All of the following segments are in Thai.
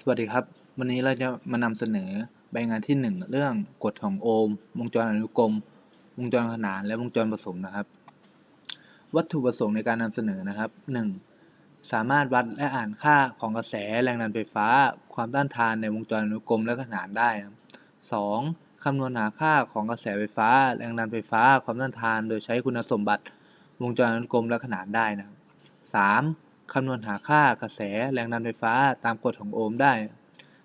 สวัสดีครับ วันนี้เราจะมานำเสนอใบงานที่ 1 เรื่องกฎของโอห์มวงจรอนุกรม วงจรขนานและวงจรผสมนะครับ วัตถุประสงค์ในการนำเสนอนะครับ 1. สามารถวัดและอ่านค่าของกระแสแรงดันไฟฟ้า ความต้านทานในวงจรอนุกรมและขนานได้ครับ 2. คำนวณหาค่าของกระแสไฟฟ้า แรงดันไฟฟ้า ความต้านทาน โดยใช้คุณสมบัติ วงจรอนุกรมและขนานได้นะครับ 3. คำนวณหาค่ากระแสแรงดันไฟฟ้าตามกฎของโอห์มได้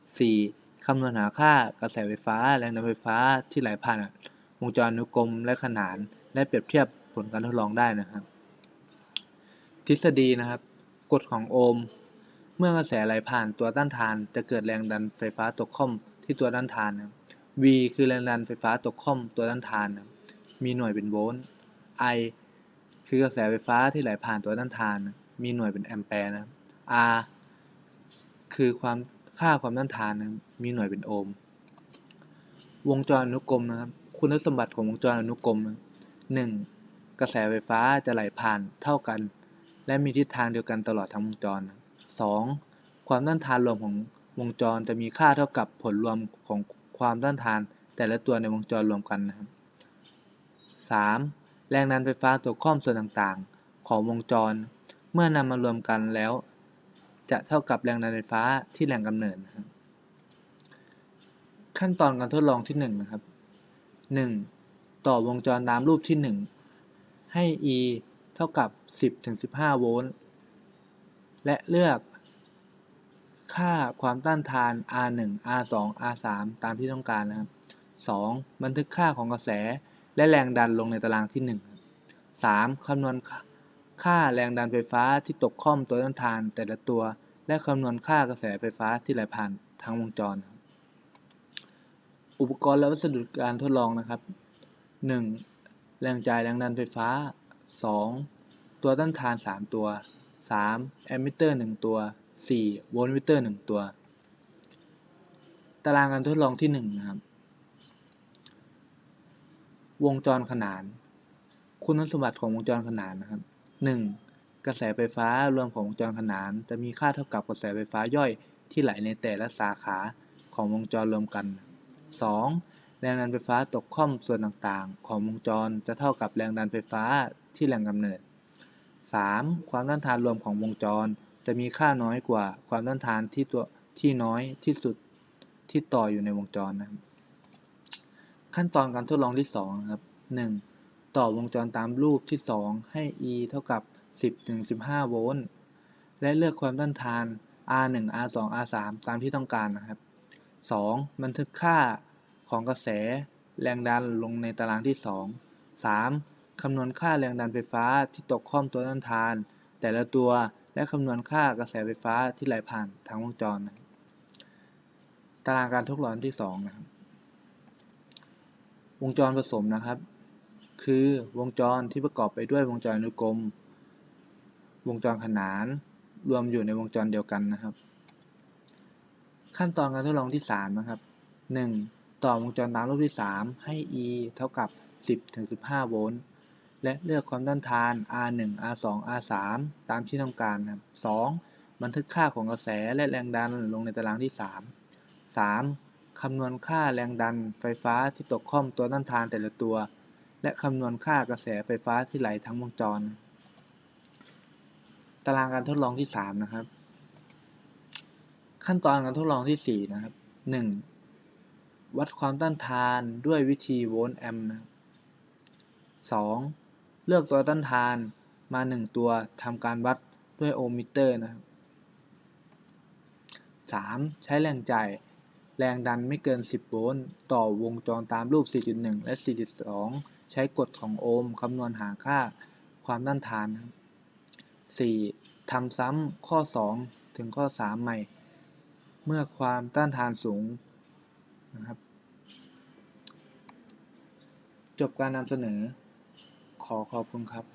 4. คำนวณหาค่ากระแสไฟฟ้าแรงดันไฟฟ้าที่ไหลผ่านวงจรอนุกรมและขนาน และเปรียบเทียบผลการทดลองได้นะครับ ทฤษฎีนะครับ กฎของโอห์มเมื่อกระแสไหลผ่านตัวต้านทาน จะเกิดแรงดันไฟฟ้าตกค่อมที่ตัวต้านทานนะ V คือแรงดันไฟฟ้าตกค่อมตัวต้านทานนะมีหน่วยเป็นโวลต์ I คือกระแสไฟฟ้าที่ไหลผ่านตัวต้านทานนะ มีหน่วยเป็นแอมแปร์นะครับ R คือความค่าความต้านทานนะครับ มีหน่วยเป็นโอห์ม วงจรอนุกรมนะครับ คุณสมบัติของวงจรอนุกรมนะหนึ่งกระแสไฟฟ้าจะไหลผ่านเท่ากัน และมีทิศทางเดียวกันตลอดทั้งวงจรนะสองความต้านทานรวมของวงจรจะมีค่าเท่ากับผลรวมของความต้านทาน แต่ละตัวในวงจรรวมกันนะครับสามแรงดันไฟฟ้าตัวข้อมส่วนต่างๆ ของวงจร เมื่อนำมารวมกันแล้ว จะเท่ากับแรงดันไฟฟ้าที่แหล่งกำเนิดนะครับ ขั้นตอนการทดลองที่ 1 นะครับ 1. ต่อวงจรตามรูปที่ 1 ให้ E เท่ากับ 10-15 โวลต์ และเลือก ค่าความต้านทาน R1 R2 R3 ตามที่ต้องการนะครับ 2. บันทึกค่าของกระแสและแรงดันลงในตารางที่ 1 3. คำนวณ ค่าแรงดันไฟฟ้าที่ตกข้อมตัวต้านทานแต่ละตัว และคำนวณค่ากระแสไฟฟ้าที่ไหลผ่านทั้งวงจร อุปกรณ์และวัสดุการทดลองนะครับ 1. แรงจ่ายแรงดันไฟฟ้า 2. ตัวต้านทาน 3 ตัว 3. แอมมิเตอร์ 1 ตัว 4. โวลต์มิเตอร์ 1 ตัว ตารางการทดลองที่ 1 นะครับ วงจรขนาน คุณสมบัติของวงจรขนานนะครับ 1. กระแสไฟฟ้ารวมของวงจรขนานจะมีค่าเท่ากับกระแสไฟฟ้าย่อยที่ไหลในแต่ละสาขาของวงจรรวมกัน 2. แรงดันไฟฟ้าตกค่อมส่วนต่างๆ ของวงจรจะเท่ากับแรงดันไฟฟ้าที่แหล่งกำเนิด 3. ความต้านทานรวมของวงจรจะมีค่าน้อยกว่าความต้านทานที่ตัวที่น้อยที่สุดที่ต่ออยู่ในวงจรนะครับ ขั้นตอนการทดลองที่2นะครับ 1. ต่อวงจรตามรูปที่ 2 ให้ E เท่ากับ 10-15 โวลต์ และเลือกความต้านทาน R1 R2 R3 ตามที่ต้องการนะครับ 2. บันทึกค่าของกระแสแรงดันลงในตารางที่ 2 3. คำนวณค่าแรงดันไฟฟ้าที่ตกข้อมตัวต้านทาน แต่ละตัวและคำนวณค่ากระแสไฟฟ้าที่ไหลผ่านทั้งวงจรนะตารางการทดลองที่ 2 นะครับ วงจรผสมนะครับ คือวงจรที่ประกอบไปด้วยวงจรอนุกรม วงจรขนาน รวมอยู่ในวงจรเดียวกันนะครับ ขั้นตอนการทดลองที่ 3 นะครับ 1. ต่อวงจรตามรูปที่ 3 ให้ E เท่ากับ 10-15 โวลต์ และเลือกความต้านทาน R1 R2 R3 ตามที่ต้องการนะครับ 2. บันทึกค่าของกระแสและแรงดันลงในตารางที่ 3 3. คำนวณค่าแรงดันไฟฟ้าที่ตกข้อมตัวต้านทานแต่ละตัว และคำนวณค่ากระแสไฟฟ้าที่ไหลทั้งวงจร ตารางการทดลองที่ 3 นะครับ ขั้นตอนการทดลองที่ 4 นะครับ 1. วัดความต้านทานด้วยวิธีโวลต์แอมป์นะครับ 2. เลือกตัวต้านทานมา 1 ตัวทำการวัดด้วยโอห์มมิเตอร์นะครับ 3. ใช้แรงจ่ายแรงดันไม่เกิน 10 โวลต์ต่อวงจรตามรูป 4.1 และ 4.2 ใช้กฎของโอห์มคำนวณหาค่าความต้านทาน 4. ทำซ้ำข้อ 2 ถึงข้อ 3 ใหม่ เมื่อความต้านทานสูงนะครับ จบการนำเสนอ ขอขอบคุณครับ